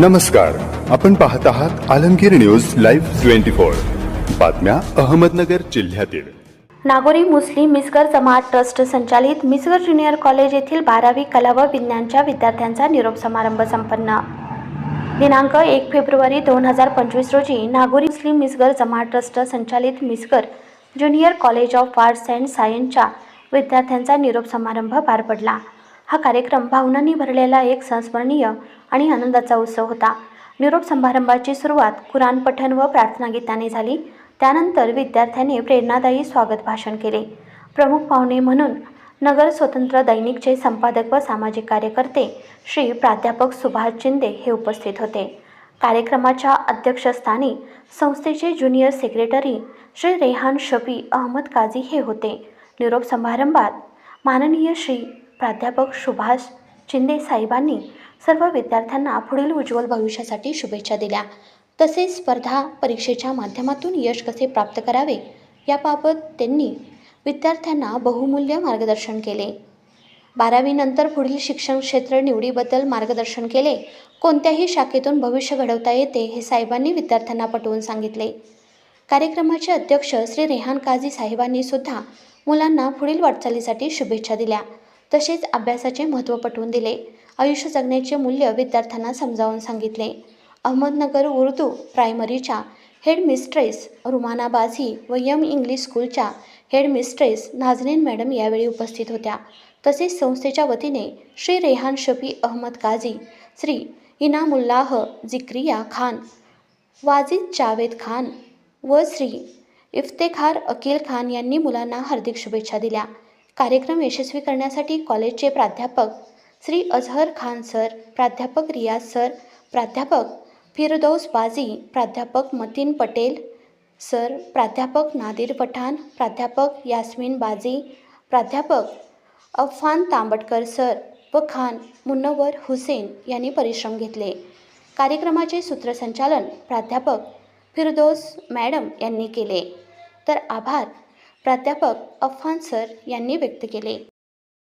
नमस्कार. आपण पाहत आहात Alamgir news live twenty four. बातम्या अहमदनगर जिल्ह्यातील. नागोरी मुस्लिम मिसगर जमात ट्रस्ट संचालित मिसगर ज्युनियर कॉलेज येथील बारावी कला व विज्ञानच्या विद्यार्थ्यांचा निरोप समारंभ संपन्न. दिनांक एक फेब्रुवारी दोन हजार पंचवीस रोजी नागोरी मुस्लिम मिसगर जमात ट्रस्ट संचालित Misgar junior college of arts and सायन्सच्या विद्यार्थ्यांचा निरोप समारंभ पार पडला. हा कार्यक्रम भावनांनी भरलेला एक संस्मरणीय आणि आनंदाचा उत्सव होता. निरोप समारंभाची सुरुवात कुराण पठण व प्रार्थना गीताने झाली. त्यानंतर विद्यार्थ्यांनी प्रेरणादायी स्वागत भाषण केले. प्रमुख पाहुणे म्हणून नगर स्वतंत्र दैनिकचे संपादक व सामाजिक कार्यकर्ते श्री प्राध्यापक सुभाष शिंदे हे उपस्थित होते. कार्यक्रमाच्या अध्यक्षस्थानी संस्थेचे ज्युनियर सेक्रेटरी श्री रेहान शफी अहमद काझी हे होते. निरोप समारंभात माननीय श्री प्राध्यापक सुभाष चिंदे साहेबांनी सर्व विद्यार्थ्यांना पुढील उज्ज्वल भविष्यासाठी शुभेच्छा दिल्या. तसेच स्पर्धा परीक्षेच्या माध्यमातून यश कसे प्राप्त करावे याबाबत त्यांनी विद्यार्थ्यांना बहुमूल्य मार्गदर्शन केले. बारावीनंतर पुढील शिक्षण क्षेत्र निवडीबद्दल मार्गदर्शन केले. कोणत्याही शाखेतून भविष्य घडवता येते हे साहेबांनी विद्यार्थ्यांना पटवून सांगितले. कार्यक्रमाचे अध्यक्ष श्री रेहान काझी साहेबांनी सुद्धा मुलांना पुढील वाटचालीसाठी शुभेच्छा दिल्या. तसेच अभ्यासाचे महत्त्व पटवून दिले. आयुष्य जगण्याचे मूल्य विद्यार्थ्यांना समजावून सांगितले. अहमदनगर उर्दू प्रायमरीच्या हेड मिस्ट्रेस रुमाना बाझी व यम इंग्लिश स्कूलच्या हेड मिस्ट्रेस नाझनीन मॅडम यावेळी उपस्थित होत्या. तसेच संस्थेच्या वतीने श्री रेहान शफी अहमद काझी श्री इनामुल्लाह जिक्रिया खान वाजिद जावेद खान व श्री इफ्तेखार अकील खान यांनी मुलांना हार्दिक शुभेच्छा दिल्या. कार्यक्रम यशस्वी करण्यासाठी कॉलेजचे प्राध्यापक श्री अझहर खान सर प्राध्यापक रियाज सर प्राध्यापक फिरदौस बाजी प्राध्यापक मतीन पटेल सर प्राध्यापक नादिर पठाण प्राध्यापक यास्मिन बाजी प्राध्यापक अफान तांबटकर सर व खान मुन्नवर हुसेन यांनी परिश्रम घेतले. कार्यक्रमाचे सूत्रसंचालन प्राध्यापक फिरदोस मॅडम यांनी केले. तर आभार. प्राध्यापक अफान सर यांनी व्यक्त केले.